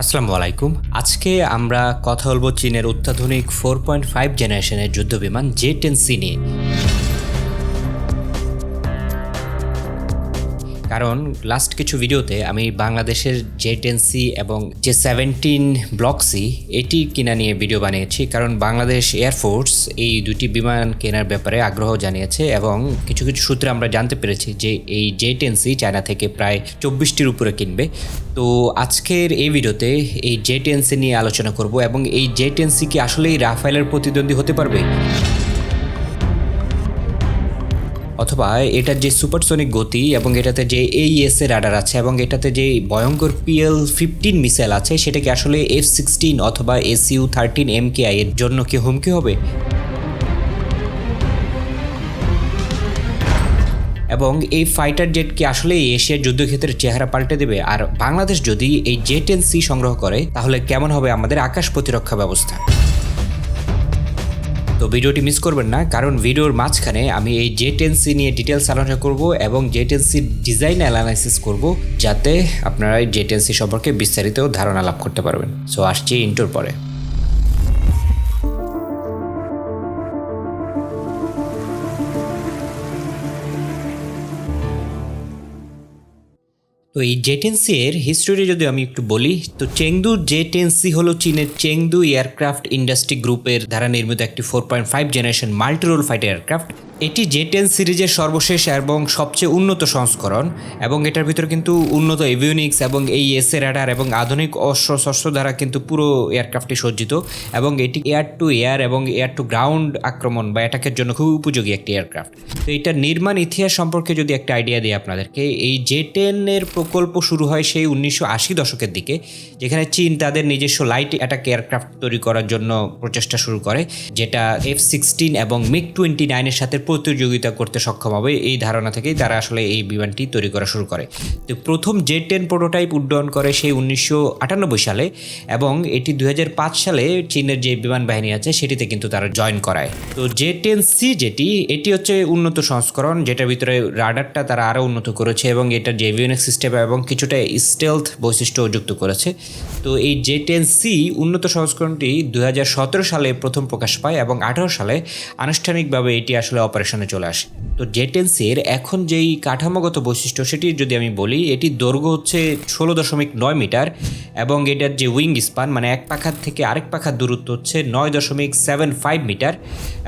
আসসালামু আলাইকুম আজকে আমরা কথা বলব চীনের অত্যাধুনিক ফোর পয়েন্ট ফাইভ জেনারেশনের যুদ্ধ বিমান জে টেন সি নিয়ে। কারণ লাস্ট কিছু ভিডিওতে আমি বাংলাদেশের জে টেন সি এবং যে সেভেন্টিন ব্লক সি এটি কিনা নিয়ে ভিডিও বানিয়েছি, কারণ বাংলাদেশ এয়ারফোর্স এই দুটি বিমান কেনার ব্যাপারে আগ্রহ জানিয়েছে এবং কিছু কিছু সূত্রে আমরা জানতে পেরেছি যে এই জে টেন সি চায়না থেকে প্রায় চব্বিশটির উপরে কিনবে। তো আজকের এই ভিডিওতে এই জে টেন সি নিয়ে আলোচনা করব এবং এই জে টেন সি কি আসলেই রাফায়েলের প্রতিদ্বন্দ্বী হতে পারবে? অথবা এটার যে সুপারসনিক গতি এবং এটাতে যে এইএস এর রাডার আছে এবং এটাতে যে ভয়ঙ্কর পিএল ফিফটিন মিসাইল আছে সেটা কি আসলে এফ সিক্সটিন অথবা এসইউ থার্টিন এম এর জন্য কি হুমকি হবে? এবং এই ফাইটার জেট কি আসলে এশিয়ার যুদ্ধক্ষেত্রের চেহারা পাল্টে দেবে? আর বাংলাদেশ যদি এই জে টেন সি সংগ্রহ করে, তাহলে কেমন হবে আমাদের আকাশ প্রতিরক্ষা ব্যবস্থা? তো ভিডিওটি মিস করবেন না, কারণ ভিডিওর মাঝখানে আমি এই জে টেন্সি নিয়ে ডিটেলস আলোচনা করব এবং জে টেন্সির ডিজাইন অ্যানালাইসিস করব যাতে আপনারা এই জে টেন্সি সম্পর্কে বিস্তারিত ধারণা লাভ করতে পারবেন। সো আসছি ইন্টোর পরে। তো এই জেটেন্সি এর হিস্টোরি যদি আমি একটু বলি, তো চেংদু জেটেন্সি হলো চীনের চেংদু এয়ারক্রাফট ইন্ডাস্ট্রি গ্রুপের দ্বারা নির্মিত একটি four point five generation multirole fighter aircraft এটি জে টেন সিরিজের সর্বশেষ এবং সবচেয়ে উন্নত সংস্করণ এবং এটার ভিতরে কিন্তু উন্নত এভিউনিক্স এবং এই এসএ রাডার এবং আধুনিক অস্ত্র শস্ত্র দ্বারা কিন্তু পুরো এয়ারক্রাফটটি সজ্জিত এবং এটি এয়ার টু এয়ার এবং এয়ার টু গ্রাউন্ড আক্রমণ বা অ্যাটাকের জন্য খুব উপযোগী একটি এয়ারক্রাফট তো এটার নির্মাণ ইতিহাস সম্পর্কে যদি একটা আইডিয়া দিই আপনাদেরকে, এই জে টেনের প্রকল্প শুরু হয় সেই উনিশশো আশি দশকের দিকে, যেখানে চীন তাদের নিজস্ব লাইট অ্যাটাক এয়ারক্রাফট তৈরি করার জন্য প্রচেষ্টা শুরু করে, যেটা এফ সিক্সটিন এবং মিগ টোয়েন্টি নাইনের সাথে প্রতিযোগিতা করতে সক্ষম হবে, এই ধারণা থেকেই তারা আসলে এই বিমানটি তৈরি করা শুরু করে। তো প্রথম জে টেন প্রোটোটাইপ উড্ডয়ন করে সেই উনিশশো আটানব্বই সালে এবং এটি দু হাজার পাঁচ সালে চীনের যে বিমান বাহিনী আছে সেটিতে কিন্তু তারা জয়েন করায়। তো জে টেন সি যেটি, এটি হচ্ছে উন্নত সংস্করণ, যেটার ভিতরে রাডারটা তারা আরও উন্নত করেছে এবং এটার যে এভিওনিক সিস্টেম এবং কিছুটা স্টেলথ বৈশিষ্ট্য যুক্ত করেছে। তো এই জে টেন সি উন্নত সংস্করণটি দু হাজার সতেরো সালে প্রথম প্রকাশ পায় এবং আঠারো সালে আনুষ্ঠানিকভাবে এটি আসলে অপারেশনে চলে আসে। তো জেটেন্সির এখন যেই কাঠামোগত বৈশিষ্ট্য সেটি যদি আমি বলি, এটি দৈর্ঘ্য হচ্ছে ষোলো দশমিক নয় মিটার এবং এটার যে উইং স্পান মানে এক পাখার থেকে আরেক পাখার দূরত্ব হচ্ছে নয় দশমিক সেভেন ফাইভ মিটার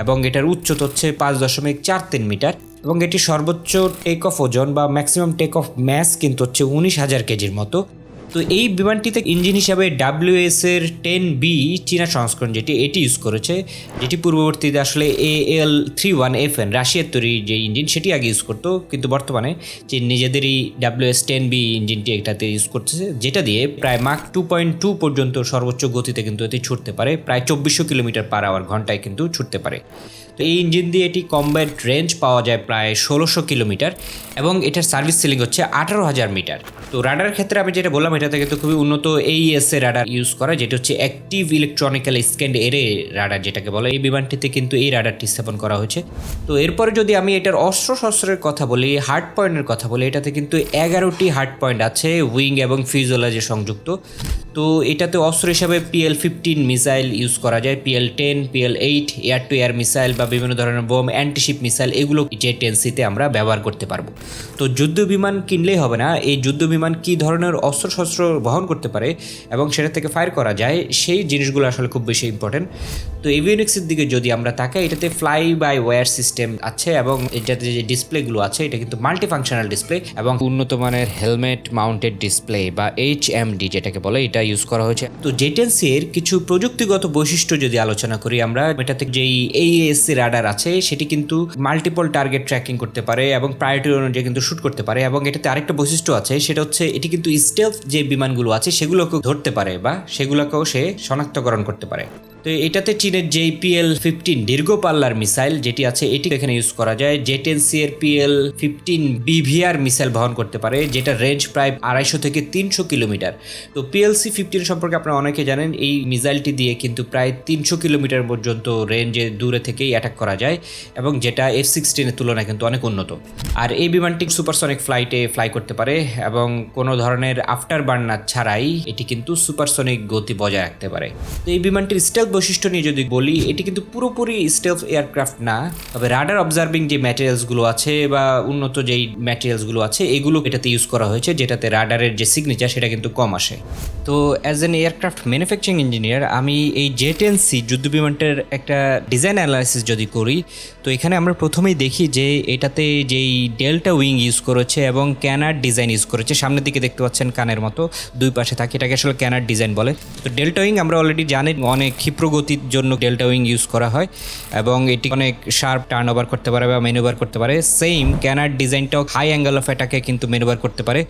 এবং এটার উচ্চতা হচ্ছে পাঁচ দশমিক চার তিন মিটার এবং এটি সর্বোচ্চ টেক অফ ওজন বা ম্যাক্সিমাম টেক অফ ম্যাস কিন্তু হচ্ছে উনিশ হাজার কেজির মতো। তো এই বিমানটিতে ইঞ্জিন হিসাবে ডাব্লিউএস এর টেন বি চীনা সংস্করণ যেটি এটি ইউজ করেছে, যেটি পূর্ববর্তীতে আসলে A L three one F N রাশিয়ার তৈরি যে ইঞ্জিন সেটি আগে ইউজ করতো, কিন্তু বর্তমানে চীন নিজেদেরই ডাব্লিউ এস টেন বি ইঞ্জিনটি এটাতে ইউজ করতেছে, যেটা দিয়ে প্রায় মাক টু পয়েন্ট টু পর্যন্ত সর্বোচ্চ গতিতে কিন্তু এটি ছুটতে পারে, প্রায় চব্বিশশো কিলোমিটার পার আওয়ার ঘন্টায় কিন্তু ছুটতে পারে। এই ইঞ্জিন দিয়ে এটি কমব্যাট রেঞ্জ পাওয়া যায় প্রায় ষোলোশো কিলোমিটার এবং এটার সার্ভিস সিলিং হচ্ছে আঠারো হাজার মিটার। তো রাডার ক্ষেত্রে আমি যেটা বললাম, এটাতে কিন্তু খুবই উন্নত এইএস এ রাডার ইউজ করা, যেটা হচ্ছে active electronical scanned array radar যেটাকে বলে। এই বিমানটিতে কিন্তু এই রাডারটি স্থাপন করা হয়েছে। তো এরপরে যদি আমি এটার অস্ত্র শস্ত্রের কথা বলি হার্ড পয়েন্টের কথা বলি, এটাতে কিন্তু এগারোটি হার্ড পয়েন্ট আছে উইং এবং ফিউজোলজি সংযুক্ত। তো এটাতে অস্ত্র হিসাবে পিএল ফিফটিন মিসাইল ইউজ করা যায় PL ten PL eight air to air missile বা বিভিন্ন ধরনের বোম অ্যান্টিশিপ মিসাইল এগুলো জে টেন সিতে আমরা ব্যবহার করতে পারব। তো যুদ্ধ বিমান কিনলেই হবে না, এই যুদ্ধ বিমান কী ধরনের অস্ত্রশস্ত্র বহন করতে পারে এবং সেটা থেকে ফায়ার করা যায়, সেই জিনিসগুলো আসলে খুব বেশি ইম্পর্টেন্ট তো এভিওনিক্সের দিকে যদি আমরা তাকাই, এটাতে ফ্লাই বাই ওয়্যার সিস্টেম আছে এবং এটাতে যে ডিসপ্লেগুলো আছে, এটা কিন্তু মাল্টি ফাংশনাল ডিসপ্লে এবং উন্নত মানের হেলমেট মাউন্টেড ডিসপ্লে বা এইচ এম ডি যেটাকে বলে, এটা ইউজ করা হয়েছে। তো জেটেন্সি এর কিছু প্রযুক্তিগত বৈশিষ্ট্য যদি আলোচনা করি আমরা এটাতে যেই এইএসসি রাডার আছে, সেটি কিন্তু মাল্টিপল টার্গেট ট্র্যাকিং করতে পারে এবং প্রায়োরিটি অনুযায়ী কিন্তু শ্যুট করতে পারে এবং এটাতে আরেকটা বৈশিষ্ট্য আছে, সেটা হচ্ছে এটি কিন্তু স্টেলথ যে বিমানগুলো আছে, সেগুলোকেও ধরতে পারে বা সেগুলোকেও সে শনাক্তকরণ করতে পারে। তো এটাতে চীনের যেই পিএল ফিফটিন দীর্ঘ পাল্লার মিসাইল যেটি আছে, এটি এখানে ইউজ করা যায়। জেটেন্সি এর পিএল ফিফটিন বিভিআর মিসাইল বহন করতে পারে, যেটা রেঞ্জ প্রায় আড়াইশো থেকে তিনশো কিলোমিটার। তো পিএলসি ফিফটিন সম্পর্কে আপনারা অনেকে জানেন, এই মিসাইলটি দিয়ে কিন্তু প্রায় তিনশো কিলোমিটার পর্যন্ত রেঞ্জে দূরে থেকেই অ্যাটাক করা যায় এবং যেটা এফ সিক্সটিনের তুলনায় কিন্তু অনেক উন্নত। আর এই বিমানটি সুপারসনিক ফ্লাইটে ফ্লাই করতে পারে এবং কোনো ধরনের আফটার বার্নার ছাড়াই এটি কিন্তু সুপারসনিক গতি বজায় রাখতে পারে। তো এই বিমানটির স্টেলথ বৈশিষ্ট্য নিয়ে যদি বলি, এটি কিন্তু পুরোপুরি স্টেলথ এয়ারক্রাফট না। তবে রাডার অবজার্ভিং যে ম্যাটেরিয়ালসগুলো আছে বা উন্নত যেই ম্যাটেরিয়ালসগুলো আছে, এগুলো এটাতে ইউজ করা হয়েছে, যেটাতে রাডারের যে সিগনেচার সেটা কিন্তু কম আসে। তো as an aircraft manufacturing engineer আমি এই জেটেন সি যুদ্ধ বিমানটার একটা ডিজাইন অ্যানালাইসিস যদি করি, তো এখানে আমরা প্রথমেই দেখি যে এটাতে যেই ডেল্টা উইং ইউজ করেছে এবং ক্যানার ডিজাইন ইউজ করেছে, সামনের দিকে দেখতে পাচ্ছেন কানের মতো, দুই পাশে থাকে, এটাকে আসলে ক্যানার ডিজাইন বলে। তো ডেল্টা উইং আমরা অলরেডি জানি, অনেক ক্ষিপ্র গতির জন্য ডেল্টা উইং ইউজ করা হয় এবং এটি অনেক শার্প টার্ন ওভার করতে পারে বা মেনুভার করতে পারে। সেম ক্যানার ডিজাইনটাও হাই অ্যাঙ্গেল অফ অ্যাটাকে কিন্তু মেনুভার করতে পারে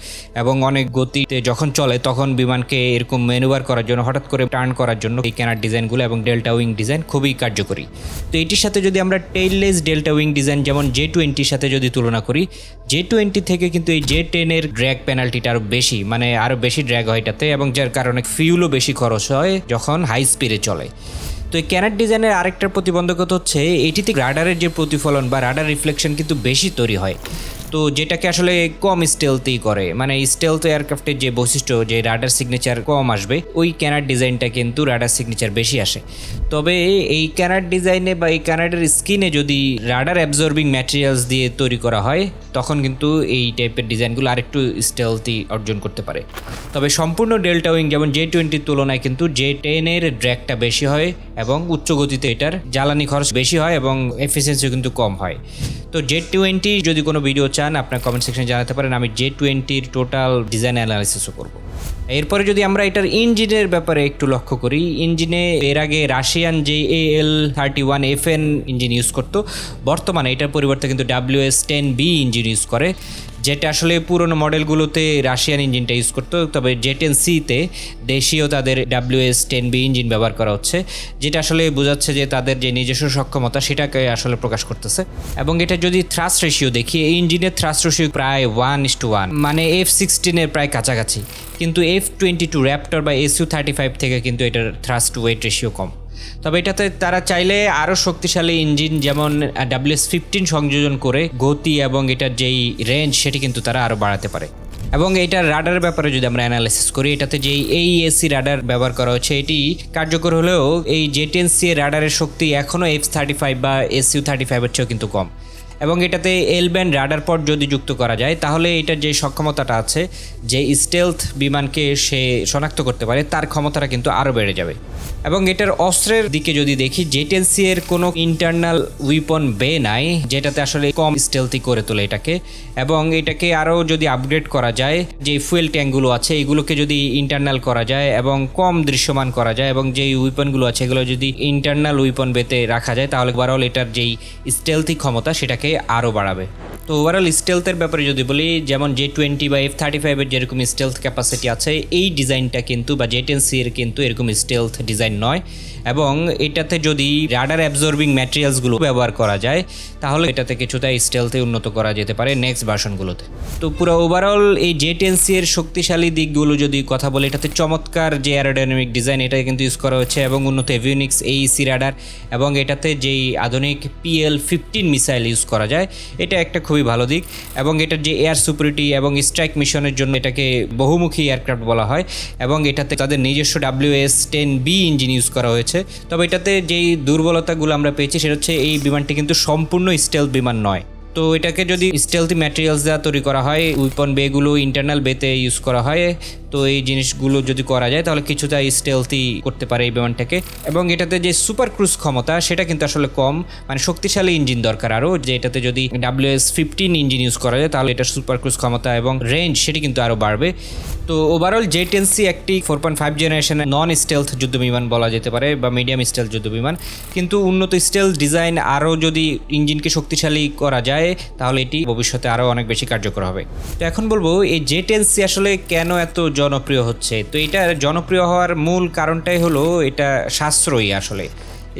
এবং অনেক গতিতে যখন চলে তখন বিমানকে এরকম মেনুভার করার জন্য, হঠাৎ করে টার্ন করার জন্য এই ক্যানার ডিজাইনগুলো এবং ডেল্টা উইং ডিজাইন খুবই কার্যকরী। তো এটির সাথে যদি আমরা টেইললেস ডেল্টা উইং ডিজাইন যেমন জে টোয়েন্টির সাথে যদি তুলনা করি জে টোয়েন্টি থেকে কিন্তু এই জে টেনের ড্র্যাগ পেনাল্টিটা আরও বেশি মানে আরও বেশি ড্র্যাগ হয় এটাতে এবং যার কারণে ফিউলও বেশি খরচ হয় যখন হাই স্পিডে চলে। তো এই ক্যানার ডিজাইনের আরেকটা প্রতিবন্ধকতা হচ্ছে, এটিতে রাডারের যে প্রতিফলন বা রাডার রিফ্লেকশন কিন্তু বেশি তৈরি হয়। তো যেটাকে আসলে কম স্টেলতেই করে মানে স্টেলথ এয়ারক্রাফটের যে বৈশিষ্ট্য, যে রাডার সিগনেচার কম আসবে, ওই ক্যানার ডিজাইনটা কিন্তু রাডার সিগনেচার বেশি আসে। তবে এই ক্যানার ডিজাইনে বা এই ক্যানাডের স্কিনে যদি রাডার অ্যাবজর্বিং ম্যাটেরিয়ালস দিয়ে তৈরি করা হয়, তখন কিন্তু এই টাইপের ডিজাইনগুলো আরেকটু স্টেলথি অর্জন করতে পারে। তবে সম্পূর্ণ ডেল্টা উইং যেমন জে টোয়েন্টির তুলনায় কিন্তু জে টেনের ড্র্যাকটা বেশি হয় এবং উচ্চ গতিতে এটার জ্বালানি খরচ বেশি হয় এবং এফিসিয়েন্সিও কিন্তু কম হয়। তো জেড টোয়েন্টি যদি কোনো ভিডিও চান, আপনার কমেন্ট সেকশনে জানাতে পারেন, আমি জে টোয়েন্টির টোটাল ডিজাইন অ্যানালাইসিসও করব। এরপরে যদি আমরা এটার ইঞ্জিনের ব্যাপারে একটু লক্ষ্য করি ইঞ্জিনে এর আগে রাশিয়ান যে A L thirty one F N engine use করতো। বর্তমানে এটার পরিবর্তে কিন্তু W S ten B engine use করে। যেটা আসলে পুরনো মডেলগুলোতে রাশিয়ান ইঞ্জিনটা ইউজ করতো, তবে জেটেন সিতে দেশীয় তাদের W S ten B engine ব্যবহার করা হচ্ছে, যেটা আসলে বোঝাচ্ছে যে তাদের যে নিজস্ব সক্ষমতা সেটাকে আসলে প্রকাশ করতেছে। এবং এটা যদি থ্রাস রেশিও দেখি, এই ইঞ্জিনের থ্রাস রেশিও প্রায় ওয়ান ইস টু ওয়ান মানে এফ সিক্সটিনের প্রায় কাছাকাছি। কিন্তু এফ টোয়েন্টি টু র্যাপটর বা এসইউ থার্টি ফাইভ থেকে কিন্তু এটার থ্রাস্ট ওয়েট রেশিও কম। তবে এটাতে তারা চাইলে আরও শক্তিশালী ইঞ্জিন, যেমন ডাব্লিউএস ফিফটিন সংযোজন করে গতি এবং এটার যেই রেঞ্জ সেটি কিন্তু তারা আরও বাড়াতে পারে। এবং এটার রাডার ব্যাপারে যদি আমরা অ্যানালাইসিস করি, এটাতে যেই এই এসি রাডার ব্যবহার করা হচ্ছে, এটি কার্যকর হলেও এই জেটেন্সি রাডারের শক্তি এখনও এফ থার্টি ফাইভ বা এসইউ থার্টি ফাইভের চেয়েও কিন্তু কম। এবং এটাতে এল ব্যান্ড রাডার পট যদি যুক্ত করা যায়, তাহলে এটার যে সক্ষমতাটা আছে, যে স্টেলথ বিমানকে সে শনাক্ত করতে পারে, তার ক্ষমতাটা কিন্তু আরও বেড়ে যাবে। এবং এটার অস্ত্রের দিকে যদি দেখি জেটেন্সি এর কোনো ইন্টারনাল উইপন বে নাই, যেটাতে আসলে কম স্টেলথি করে তোলে এটাকে। এবং এটাকে আরও যদি আপগ্রেড করা যায়, যে ফুয়েল ট্যাঙ্কগুলো আছে, এগুলোকে যদি ইন্টারনাল করা যায় এবং কম দৃশ্যমান করা যায়, এবং যেই উইপনগুলো আছে, এগুলো যদি ইন্টারনাল উইপন বেতে রাখা যায়, তাহলে ওভারঅল এটার যেই স্টেলথি ক্ষমতা, সেটাকে আরও বাড়াবে। তো ওভারঅল স্টেলথের ব্যাপারে যদি বলি, যেমন জে টোয়েন্টি বা এফ থার্টি ফাইভের যেরকম স্টেলথ ক্যাপাসিটি আছে, এই ডিজাইনটা কিন্তু বা জেটেন্সি এর কিন্তু এরকম স্টেলথ ডিজাইন নয়। এবং এটাতে যদি রাডার অ্যাবজর্বিং ম্যাটেরিয়ালসগুলো ব্যবহার করা যায়, তাহলে এটাতে কিছুটা স্টেলথে উন্নত করা যেতে পারে নেক্সট ভার্সনগুলোতে তো পুরো ওভারঅল এই জেটেন্সি এর শক্তিশালী দিকগুলো যদি কথা বলি, এটাতে চমৎকার যে অ্যারোডাইনামিক ডিজাইন এটা কিন্তু ইউজ করা হচ্ছে এবং উন্নত এভিউনিক্স এইসি রাডার এবং এটাতে যেই আধুনিক পিএল ফিফটিন মিসাইল ইউজ করা যায়। এটা একটা খুবই ভালো দিক এবং এটার যে এয়ার সুপারিটি এবং স্ট্রাইক মিশনের জন্য এটাকে বহুমুখী এয়ারক্রাফট বলা হয় এবং এটাতে তাদের নিজস্ব W S ten B engine use করা হয়েছে। তবে এটাতে যেই দুর্বলতাগুলো আমরা পেয়েছি সেটা হচ্ছে এই বিমানটি কিন্তু সম্পূর্ণ স্টেল বিমান নয়। তো এটাকে যদি স্টেলথি ম্যাটেরিয়ালস দেওয়া তৈরি করা হয় উইপন বেগুলো ইন্টারনাল বেতে ইউজ করা হয় তো এই জিনিসগুলো যদি করা যায়, তাহলে কিছুটা স্টেলথি করতে পারে এই বিমানটাকে। এবং এটাতে যে সুপার ক্রুজ ক্ষমতা, সেটা কিন্তু আসলে কম। মানে শক্তিশালী ইঞ্জিন দরকার আরও যে এটাতে যদি W S fifteen engine use করা যায়, তাহলে এটার সুপার ক্রুজ ক্ষমতা এবং রেঞ্জ সেটি কিন্তু আরও বাড়বে। তো ওভারঅল জে জেটেন্সি একটি ফোর পয়েন্ট ফাইভ জেনারেশনের নন স্টেলথ যুদ্ধ বিমান বলা যেতে পারে, বা মিডিয়াম স্টেলথ যুদ্ধ বিমান। কিন্তু উন্নত স্টেলথ ডিজাইন আরও যদি ইঞ্জিনকে শক্তিশালী করা যায়, তাহলে এটি ভবিষ্যতে আরও অনেক বেশি কার্যকর হবে। তো এখন বলব, এই জে জেটেন্সি আসলে কেন এত জনপ্রিয় হচ্ছে। তো এটা জনপ্রিয় হওয়ার মূল কারণটাই হলো এটা সাশ্রয়ী আসলে।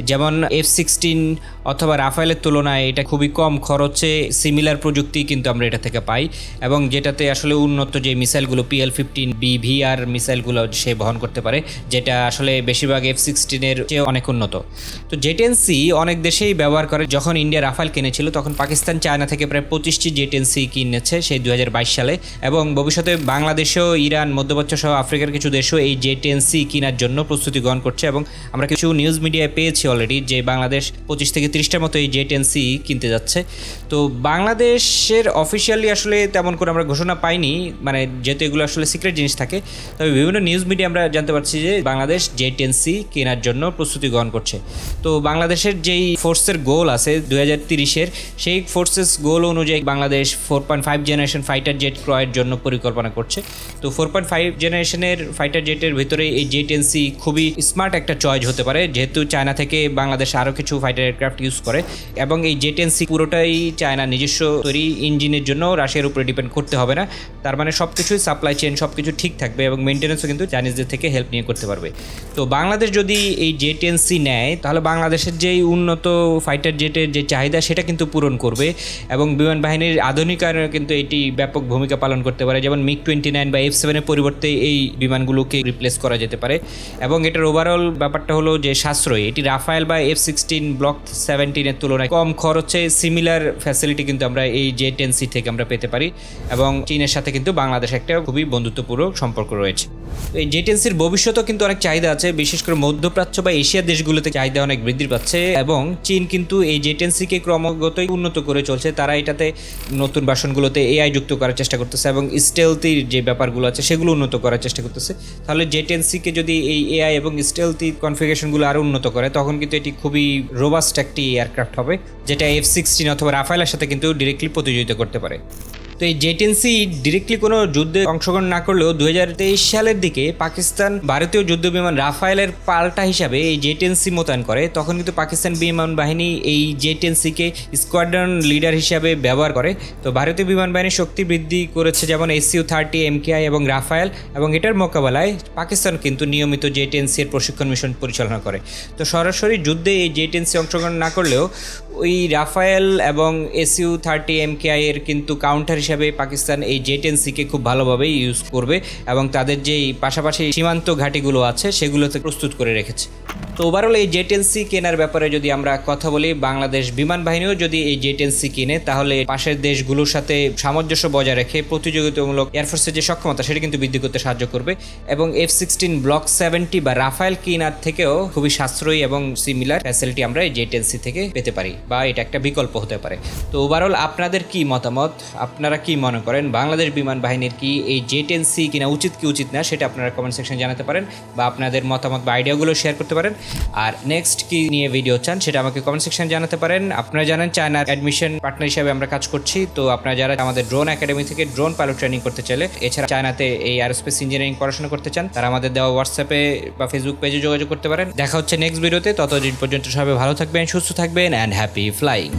যেমন এফ সিক্সটিন অথবা রাফায়েলের তুলনায় এটা খুবই কম খরচে সিমিলার প্রযুক্তি কিন্তু আমরা এটা থেকে পাই। এবং যেটাতে আসলে উন্নত যে মিসাইলগুলো পিএল ফিফটিন বিভিআর মিসাইলগুলো সে বহন করতে পারে, যেটা আসলে বেশিরভাগ এফ সিক্সটিনের চেয়ে অনেক উন্নত। তো জেটেন্সি অনেক দেশেই ব্যবহার করে। যখন ইন্ডিয়া রাফাল কিনেছিল, তখন পাকিস্তান, চায়না থেকে প্রায় পঁচিশটি জেটেন্সি কিনেছে সেই দু হাজার বাইশ সালে। এবং ভবিষ্যতে বাংলাদেশেও, ইরান, মধ্যপ্রাচ্য সহ আফ্রিকার কিছু দেশও এই জেটেন্সি কেনার জন্য প্রস্তুতি গ্রহণ করছে। এবং আমরা কিছু নিউজ মিডিয়ায় পেয়েছি অলরেডি যে বাংলাদেশ পঁচিশ থেকে তিরিশটার মতো এই জেটেন্সি কিনতে যাচ্ছে। তো বাংলাদেশের অফিসিয়ালি আসলে তেমন করে আমরা ঘোষণা পাইনি মানে যেহেতু এগুলো আসলে সিক্রেট জিনিস থাকে, তবে বিভিন্ন নিউজ মিডিয়া আমরা জানতে পারছি যে বাংলাদেশ জেটেন্সি কেনার জন্য প্রস্তুতি গ্রহণ করছে। তো বাংলাদেশের যেই ফোর্সের গোল আছে দু হাজার তিরিশের, সেই ফোর্সেস গোল অনুযায়ী Bangladesh four point five generation fighter jet ক্রয়ের জন্য পরিকল্পনা করছে। তো ফোর পয়েন্ট ফাইভ জেনারেশনের ফাইটার জেটের ভিতরে এই জেটেন্সি খুবই স্মার্ট একটা চয়েস হতে পারে, যেহেতু চায়না থেকে বাংলাদেশ আরও কিছু ফাইটার এয়ারক্রাফট ইউজ করে। এবং এই জেটেন্সি পুরোটাই চায়না নিজস্ব তৈরি ইঞ্জিনের জন্য রাশিয়ার উপরে ডিপেন্ড করতে হবে না। তার মানে সব কিছুই সাপ্লাই চেন সব কিছু ঠিক থাকবে এবং মেনটেন্যান্সও কিন্তু চাইনিজদের থেকে হেল্প নিয়ে করতে পারবে। তো বাংলাদেশ যদি এই জেটেন্সি নেয়, তাহলে বাংলাদেশের যেই উন্নত ফাইটার জেটের যে চাহিদা, সেটা কিন্তু পূরণ করবে। এবং বিমান বাহিনীর আধুনিকায়নে কিন্তু এটি ব্যাপক ভূমিকা পালন করতে পারে। যেমন মিগ টোয়েন্টি নাইন বা এফ সেভেনের পরিবর্তে এই বিমানগুলোকে রিপ্লেস করা যেতে পারে। এবং এটার ওভারঅল ব্যাপারটা হলো যে সাশ্রয়ী, এটি রাফায়েল বা এফ সিক্সটিন ব্লক সেভেন্টিনের তুলনায় কম খরচে সিমিলার ফ্যাসিলিটি কিন্তু আমরা এই জে টেন সি থেকে আমরা পেতে পারি এবং চীনের সাথে কিন্তু বাংলাদেশ একটা খুবই বন্ধুত্বপূর্ণ সম্পর্ক রয়েছে। এই জেটেন্সির ভবিষ্যতেও কিন্তু অনেক চাহিদা আছে, বিশেষ করে মধ্যপ্রাচ্য বা এশিয়ার দেশগুলোতে চাহিদা অনেক বৃদ্ধি পাচ্ছে এবং চীন কিন্তু এই জেটেন্সিকে ক্রমাগতই উন্নত করে চলছে। তারা এটাতে নতুন বাসনগুলোতে এআই যুক্ত করার চেষ্টা করতেছে এবং স্টেলথির যে ব্যাপারগুলো আছে সেগুলো উন্নত করার চেষ্টা করতেছে। তাহলে জেটেন্সিকে যদি এই এআই এবং স্টেলথি কনফিগারেশনগুলো আরও উন্নত করে, তখন কিন্তু এটি খুবই রোবাস্ট একটি এয়ারক্রাফট হবে, যেটা এফ সিক্সটিন অথবা রাফায়েলের সাথে কিন্তু ডিরেক্টলি প্রতিযোগিতা করতে পারে। তো এই জেটেন্সি ডিরেক্টলি কোনো যুদ্ধে অংশগ্রহণ না করলেও দুহাজার তেইশ সালের দিকে পাকিস্তান ভারতীয় যুদ্ধ বিমান রাফায়েলের পাল্টা হিসাবে এই জেটেন্সি মোতায়েন করে। তখন কিন্তু পাকিস্তান বিমান বাহিনী এই জেটেন্সিকে স্কোয়াড্রন লিডার হিসাবে ব্যবহার করে। তো ভারতীয় বিমান বাহিনীর শক্তি বৃদ্ধি করেছে যেমন এসইউ থার্টি এমকেআই এবং রাফায়েল এবং এটার মোকাবেলায় পাকিস্তান কিন্তু নিয়মিত জেটেন্সি এর প্রশিক্ষণ মিশন পরিচালনা করে। তো সরাসরি যুদ্ধে এই জেটেন্সি অংশগ্রহণ না করলেও ওই রাফায়েল এবং এসইউ থার্টি এমকেআই এর কিন্তু কাউন্টার হিসাবে পাকিস্তান এই জেটেন্সিকে খুব ভালোভাবে ইউজ করবে এবং তাদের যেই পাশাপাশি সীমান্ত ঘাঁটিগুলো আছে সেগুলোতে প্রস্তুত করে রেখেছে। তো ওভারঅল এই জেটেন্সি কেনার ব্যাপারে যদি আমরা কথা বলি, বাংলাদেশ বিমান বাহিনীও যদি এই জেটেন্সি কিনে, তাহলে পাশের দেশগুলোর সাথে সামঞ্জস্য বজায় রেখে প্রতিযোগিতামূলক এয়ারফোর্সের যে সক্ষমতা, সেটা কিন্তু বৃদ্ধি করতে সাহায্য করবে এবং এফ সিক্সটিন ব্লক সেভেন্টি বা রাফায়েল কিনার থেকেও খুবই সাশ্রয়ী এবং সিমিলার ফ্যাসিলিটি আমরা এই জেটেন্সি থেকে পেতে পারি বা এটা একটা বিকল্প হতে পারে। তো ওভারঅল আপনাদের কি মতামত? আপনারা কি মনে করেন? বাংলাদেশ বিমান বাহিনীর কি এই জেটেন্সি কিনা উচিত কি উচিত না, সেটা আপনারা কমেন্ট সেকশন জানাতে পারেন বা আপনাদের মতামত বা আইডিয়াগুলো শেয়ার করতে পারেন। আর নেক্সট কি নিয়ে ভিডিও চান, সেটা আমাকে কমেন্ট সেকশন জানাতে পারেন। আপনারা জানেন চায়নার অ্যাডমিশন পার্টনার হিসাবে আমরা কাজ করছি, তো আপনারা যারা আমাদের ড্রোন একাডেমি থেকে ড্রোন পাইলট ট্রেনিং করতে চাইলে, এছাড়া চায়নাতে এই এরোস্পেস ইঞ্জিনিয়ারিং পড়াশোনা করতে চান, তারা আমাদের দেওয়া হোয়াটসঅ্যাপে বা ফেসবুক পেজে যোগাযোগ করতে পারেন। দেখা হচ্ছে নেক্সট ভিডিওতে ততদিন পর্যন্ত সবাই ভালো থাকবেন, সুস্থ থাকবেন অ্যান্ড হ্যাপি ফ্লাইং